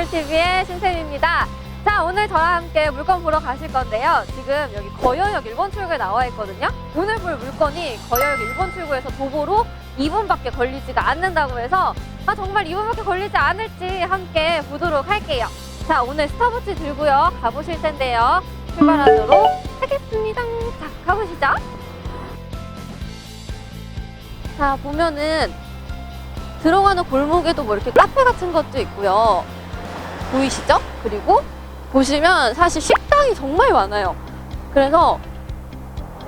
건물TV의 신쌤입니다. 자, 오늘 저랑 함께 물건 보러 가실 건데요. 지금 여기 거여역 1번 출구에 나와 있거든요. 오늘 볼 물건이 거여역 1번 출구에서 도보로 2분밖에 걸리지가 않는다고 해서 아, 정말 2분밖에 걸리지 않을지 함께 보도록 할게요. 자, 오늘 스타벅스 들고요. 가보실 텐데요. 출발하도록 하겠습니다. 자, 가보시죠. 자, 보면은 들어가는 골목에도 뭐 이렇게 카페 같은 것도 있고요. 보이시죠? 그리고 보시면 사실 식당이 정말 많아요. 그래서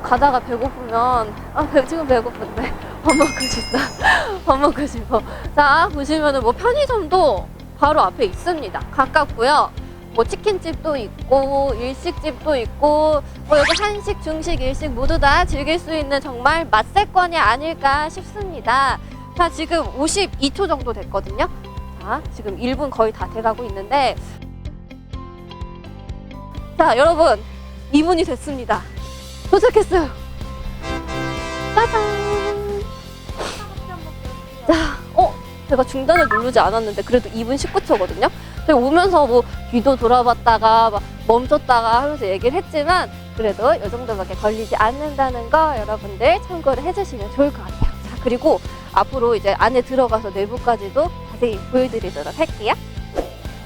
가다가 배고프면 아 배- 지금 배고픈데 밥 먹고 싶다. 밥 먹고 싶어. 자 보시면은 뭐 편의점도 바로 앞에 있습니다. 가깝고요. 뭐 치킨집도 있고 일식집도 있고 뭐 여기 한식, 중식, 일식 모두 다 즐길 수 있는 정말 맛세권이 아닐까 싶습니다. 자 지금 52초 정도 됐거든요. 자 지금 1분 거의 다 돼가고 있는데 자 여러분 2분이 됐습니다. 도착했어요. 짜잔. 자, 어 제가 중단을 누르지 않았는데 그래도 2분 19초거든요. 제가 오면서 뭐 뒤도 돌아봤다가 막 멈췄다가 하면서 얘기를 했지만 그래도 이 정도밖에 걸리지 않는다는 거 여러분들 참고를 해주시면 좋을 것 같아요. 자 그리고 앞으로 이제 안에 들어가서 내부까지도 자세히 보여드리도록 할게요.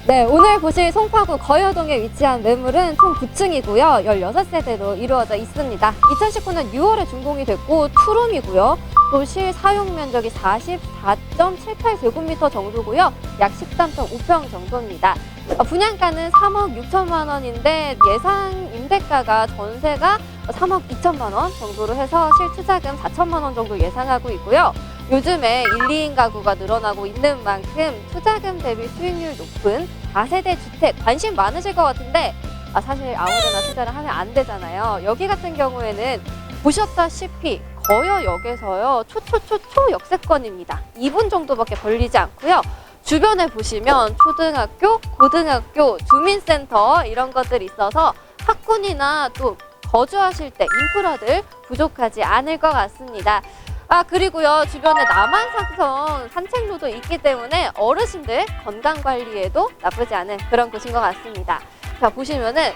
네, 오늘 보실 송파구 거여동에 위치한 매물은 총 9층이고요. 16세대로 이루어져 있습니다. 2019년 6월에 준공이 됐고 투룸이고요. 또 실 사용 면적이 44.78제곱미터 정도고요. 약 13.5평 정도입니다. 어, 분양가는 3억 6천만 원인데 예상 임대가가 전세가 3억 2천만 원 정도로 해서 실투자금 4천만 원 정도 예상하고 있고요. 요즘에 1, 2인 가구가 늘어나고 있는 만큼 투자금 대비 수익률 높은 4세대 주택 관심 많으실 것 같은데 아, 사실 아무데나 투자를 하면 안 되잖아요. 여기 같은 경우에는 보셨다시피 거여역에서요 초초초초 역세권입니다. 2분 정도밖에 걸리지 않고요. 주변에 보시면 초등학교, 고등학교, 주민센터 이런 것들이 있어서 학군이나 또 거주하실 때 인프라들 부족하지 않을 것 같습니다. 아 그리고요 주변에 남한산성 산책로도 있기 때문에 어르신들 건강 관리에도 나쁘지 않은 그런 곳인 것 같습니다. 자 보시면은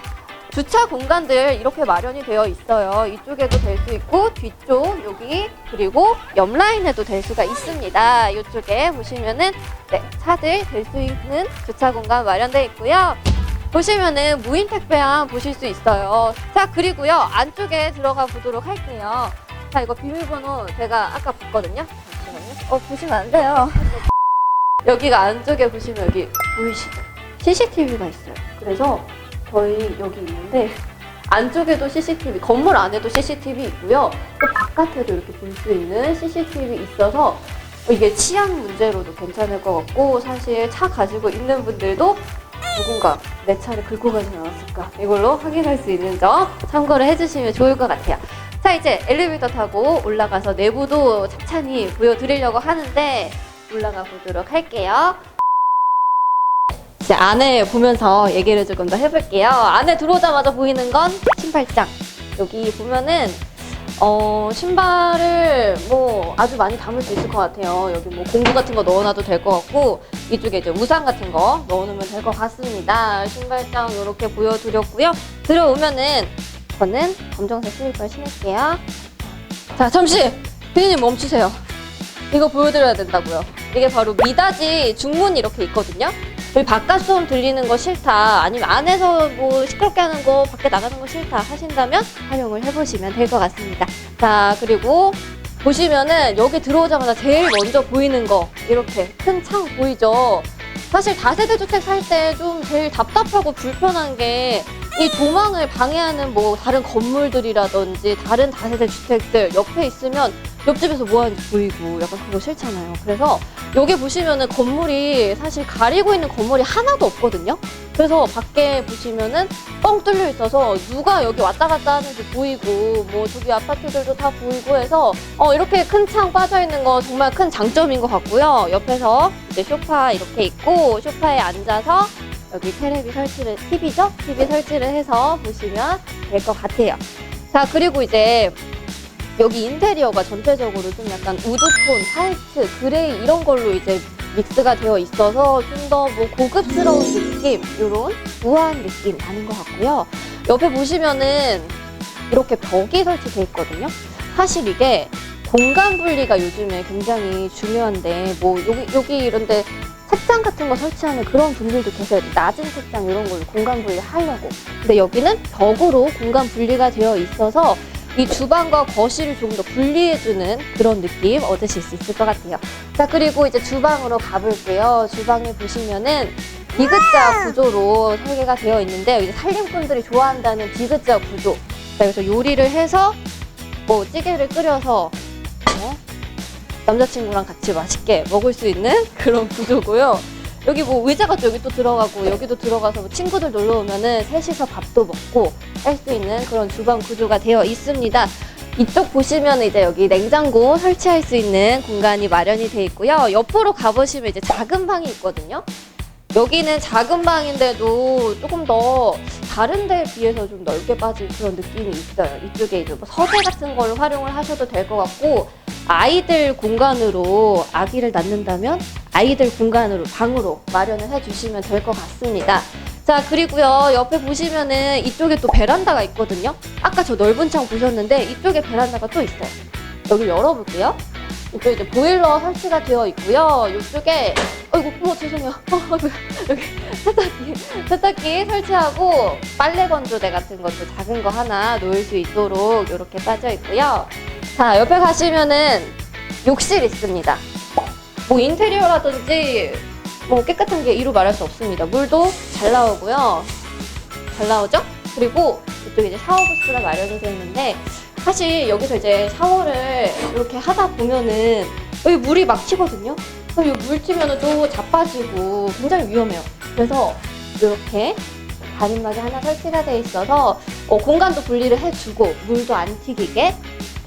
주차 공간들 이렇게 마련이 되어 있어요. 이쪽에도 될 수 있고 뒤쪽 여기 그리고 옆 라인에도 될 수가 있습니다. 이쪽에 보시면은 네, 차들 될 수 있는 주차 공간 마련되어 있고요. 보시면은 무인 택배함 보실 수 있어요. 자 그리고요 안쪽에 들어가 보도록 할게요. 자 이거 비밀번호 제가 아까 봤거든요. 잠시만요. 어 보시면 안 돼요. 여기가 안쪽에 보시면 여기 보이시죠? CCTV가 있어요. 그래서 저희 여기 있는데 안쪽에도 CCTV, 건물 안에도 CCTV 있고요. 또 바깥에도 이렇게 볼 수 있는 CCTV 있어서 이게 치안 문제로도 괜찮을 것 같고 사실 차 가지고 있는 분들도 누군가 내 차를 긁고 가진 않았을까 이걸로 확인할 수 있는 점 참고를 해주시면 좋을 것 같아요. 자 이제 엘리베이터 타고 올라가서 내부도 찬찬히 보여드리려고 하는데 올라가 보도록 할게요. 이제 안에 보면서 얘기를 조금 더 해볼게요. 안에 들어오자마자 보이는 건 신발장. 여기 보면은 어, 신발을 뭐 아주 많이 담을 수 있을 것 같아요. 여기 뭐 공구 같은 거 넣어놔도 될 것 같고 이쪽에 이제 우산 같은 거 넣어놓으면 될 것 같습니다. 신발장 이렇게 보여드렸고요. 들어오면은 저는 검정색 슬리퍼를 신을게요. 자 잠시 피디님 멈추세요. 이거 보여드려야 된다고요. 이게 바로 미닫이 중문이 이렇게 있거든요. 여기 바깥 소음 들리는 거 싫다 아니면 안에서 뭐 시끄럽게 하는 거 밖에 나가는 거 싫다 하신다면 활용을 해보시면 될 것 같습니다 자 그리고 보시면은 여기 들어오자마자 제일 먼저 보이는 거 이렇게 큰 창 보이죠 사실 다세대 주택 살 때 좀 제일 답답하고 불편한 게이 조망을 방해하는 뭐 다른 건물들이라든지 다른 다세대 주택들 옆에 있으면 옆집에서 뭐 하는지 보이고 약간 그거 싫잖아요. 그래서 여기 보시면은 건물이 사실 가리고 있는 건물이 하나도 없거든요. 그래서 밖에 보시면은 뻥 뚫려 있어서 누가 여기 왔다 갔다 하는지 보이고 뭐 저기 아파트들도 다 보이고 해서 어 이렇게 큰 창 빠져 있는 거 정말 큰 장점인 것 같고요. 옆에서 이제 소파 이렇게 있고 소파에 앉아서 여기 테레비 설치를 TV죠? TV 설치를 해서 보시면 될 것 같아요. 자 그리고 이제 여기 인테리어가 전체적으로 좀 약간 우드톤, 화이트, 그레이 이런 걸로 이제 믹스가 되어 있어서 좀 더 뭐 고급스러운 느낌, 이런 우아한 느낌 나는 것 같고요. 옆에 보시면은 이렇게 벽이 설치되어 있거든요. 사실 이게 공간 분리가 요즘에 굉장히 중요한데 뭐 여기 여기 이런데 책장 같은 거 설치하는 그런 분들도 계세요. 낮은 책장 이런 걸로 공간 분리 하려고. 근데 여기는 벽으로 공간 분리가 되어 있어서 이 주방과 거실을 조금 더 분리해주는 그런 느낌 얻으실 수 있을 것 같아요. 자, 그리고 이제 주방으로 가볼게요. 주방에 보시면은 디귿자 구조로 설계가 되어 있는데 이제 살림꾼들이 좋아한다는 디귿자 구조. 자, 그래서 요리를 해서 뭐 찌개를 끓여서 어? 남자친구랑 같이 맛있게 먹을 수 있는 그런 구조고요. 여기 뭐 의자가 또 여기 또 들어가고 여기도 들어가서 뭐 친구들 놀러 오면은 셋이서 밥도 먹고 할 수 있는 그런 주방 구조가 되어 있습니다. 이쪽 보시면 이제 여기 냉장고 설치할 수 있는 공간이 마련이 되어 있고요. 옆으로 가보시면 이제 작은 방이 있거든요. 여기는 작은 방인데도 조금 더 다른 데에 비해서 좀 넓게 빠진 그런 느낌이 있어요. 이쪽에 이제 뭐 서재 같은 걸 활용을 하셔도 될 것 같고 아이들 공간으로 아기를 낳는다면 아이들 공간으로 방으로 마련을 해주시면 될 것 같습니다. 자 그리고요 옆에 보시면은 이쪽에 또 베란다가 있거든요. 아까 저 넓은 창 보셨는데 이쪽에 베란다가 또 있어요. 여기 열어볼게요. 이쪽에 이제 보일러 설치가 되어 있고요. 이쪽에 어이구 어머 죄송해요. 어, 여기 세탁기 세탁기 설치하고 빨래 건조대 같은 것도 작은 거 하나 놓을 수 있도록 이렇게 빠져 있고요. 자 옆에 가시면은 욕실 있습니다. 뭐 인테리어라든지 뭐 깨끗한 게 이루 말할 수 없습니다. 물도 잘 나오고요. 잘 나오죠? 그리고 이쪽에 이제 샤워 부스가 마련이 되어 있는데 사실 여기서 이제 샤워를 이렇게 하다 보면은 여기 물이 막히거든요. 그럼 여기 물 튀면은 또 자빠지고 굉장히 위험해요. 그래서 이렇게 가림막이 하나 설치가 되어 있어서 어, 공간도 분리를 해주고 물도 안 튀기게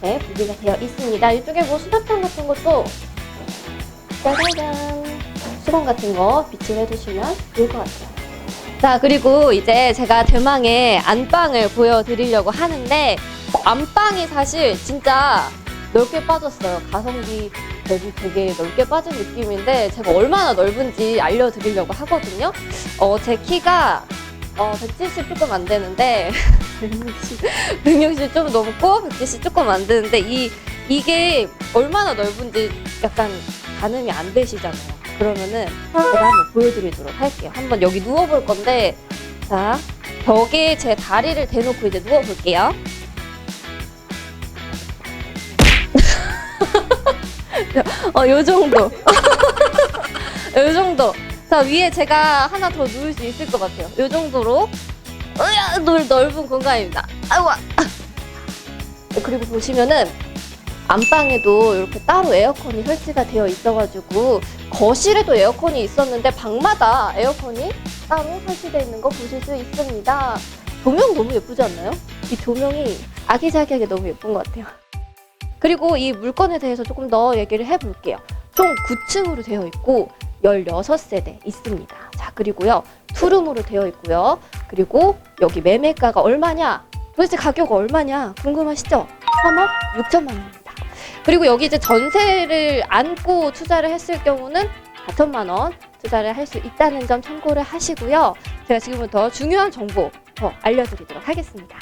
네, 분리가 되어 있습니다. 이쪽에 뭐 수납장 같은 것도 짜자잔 수건 같은 거 비치를 해두시면 좋을 것 같아요. 자 그리고 이제 제가 대망의 안방을 보여드리려고 하는데 안방이 사실 진짜 넓게 빠졌어요. 가성비 대비 되게 넓게 빠진 느낌인데 제가 얼마나 넓은지 알려드리려고 하거든요. 어, 제 키가 어, 170 조금 안 되는데 160, 160 좀 넘고 170 조금 안 되는데 이 이게 얼마나 넓은지 약간 가늠이 안 되시잖아요. 그러면은 제가 한번 보여드리도록 할게요. 한번 여기 누워볼 건데 자 벽에 제 다리를 대놓고 이제 누워볼게요. 어, 요 정도. 요 정도. 자, 위에 제가 하나 더 누울 수 있을 것 같아요. 요 정도로. 으야, 넓, 넓은 공간입니다. 아이고. 네, 그리고 보시면은 안방에도 이렇게 따로 에어컨이 설치가 되어 있어가지고 거실에도 에어컨이 있었는데 방마다 에어컨이 따로 설치되어 있는 거 보실 수 있습니다. 조명 너무 예쁘지 않나요? 이 조명이 아기자기하게 너무 예쁜 것 같아요. 그리고 이 물건에 대해서 조금 더 얘기를 해볼게요. 총 9층으로 되어 있고 16세대 있습니다. 자, 그리고요. 투룸으로 되어 있고요. 그리고 여기 매매가가 얼마냐? 도대체 가격 얼마냐? 궁금하시죠? 3억 6천만 원입니다. 그리고 여기 이제 전세를 안고 투자를 했을 경우는 4천만 원 투자를 할 수 있다는 점 참고를 하시고요. 제가 지금부터 중요한 정보 더 알려드리도록 하겠습니다.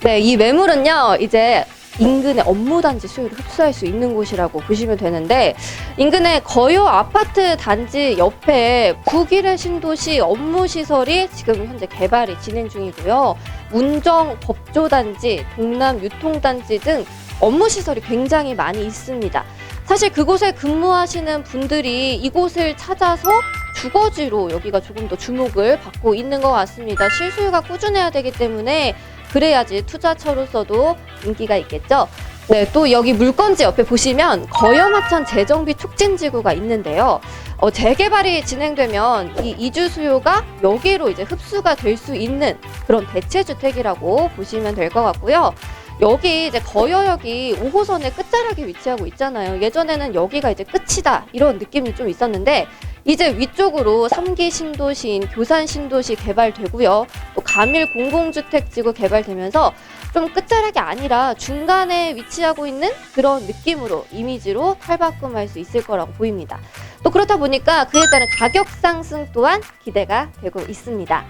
네, 이 매물은요, 이제 인근의 업무단지 수요를 흡수할 수 있는 곳이라고 보시면 되는데, 인근의 거요 아파트 단지 옆에 북일의 신도시 업무시설이 지금 현재 개발이 진행 중이고요. 운정 법조단지, 동남 유통단지 등 업무시설이 굉장히 많이 있습니다. 사실 그곳에 근무하시는 분들이 이곳을 찾아서 주거지로 여기가 조금 더 주목을 받고 있는 것 같습니다. 실수요가 꾸준해야 되기 때문에 그래야지 투자처로서도 인기가 있겠죠. 네, 또 여기 물건지 옆에 보시면 거여마천 재정비 촉진지구가 있는데요. 어, 재개발이 진행되면 이 이주 수요가 여기로 이제 흡수가 될 수 있는 그런 대체 주택이라고 보시면 될 것 같고요. 여기 이제 거여역이 5호선의 끝자락에 위치하고 있잖아요. 예전에는 여기가 이제 끝이다 이런 느낌이 좀 있었는데 이제 위쪽으로 3기 신도시인 교산 신도시 개발되고요. 또 가밀 공공주택 지구 개발되면서 좀 끝자락이 아니라 중간에 위치하고 있는 그런 느낌으로 이미지로 탈바꿈할 수 있을 거라고 보입니다. 또 그렇다 보니까 그에 따른 가격 상승 또한 기대가 되고 있습니다.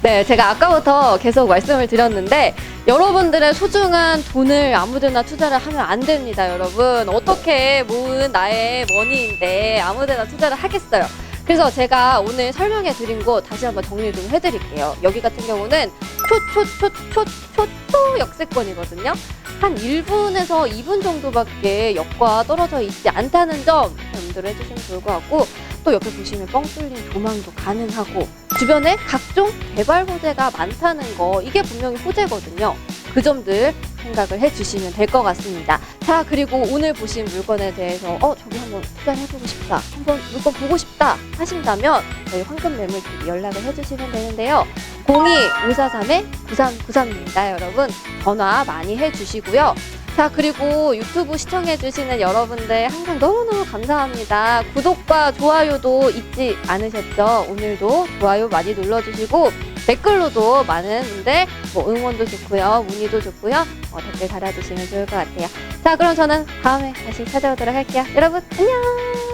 네, 제가 아까부터 계속 말씀을 드렸는데 여러분들의 소중한 돈을 아무데나 투자를 하면 안 됩니다, 여러분. 어떻게 모은 나의 머니인데 아무데나 투자를 하겠어요. 그래서 제가 오늘 설명해 드린 거 다시 한번 정리 좀 해드릴게요. 여기 같은 경우는 초초초초초초 역세권이거든요. 한 1분에서 2분 정도밖에 역과 떨어져 있지 않다는 점 염두를 해주시면 좋을 것 같고 또 옆에 보시면 뻥 뚫린 조망도 가능하고 주변에 각종 개발 호재가 많다는 거 이게 분명히 호재거든요. 그 점들 생각을 해주시면 될 것 같습니다. 자 그리고 오늘 보신 물건에 대해서 어 저기 한번 투자를 해보고 싶다, 한번 물건 보고 싶다 하신다면 저희 황금 매물TV 연락을 해주시면 되는데요. 02-543-9393입니다, 여러분. 전화 많이 해주시고요. 자, 그리고 유튜브 시청해주시는 여러분들 항상 너무너무 감사합니다. 구독과 좋아요도 잊지 않으셨죠? 오늘도 좋아요 많이 눌러주시고, 댓글로도 많은 분들 뭐 응원도 좋고요, 문의도 좋고요, 어, 댓글 달아주시면 좋을 것 같아요. 자, 그럼 저는 다음에 다시 찾아오도록 할게요. 여러분, 안녕!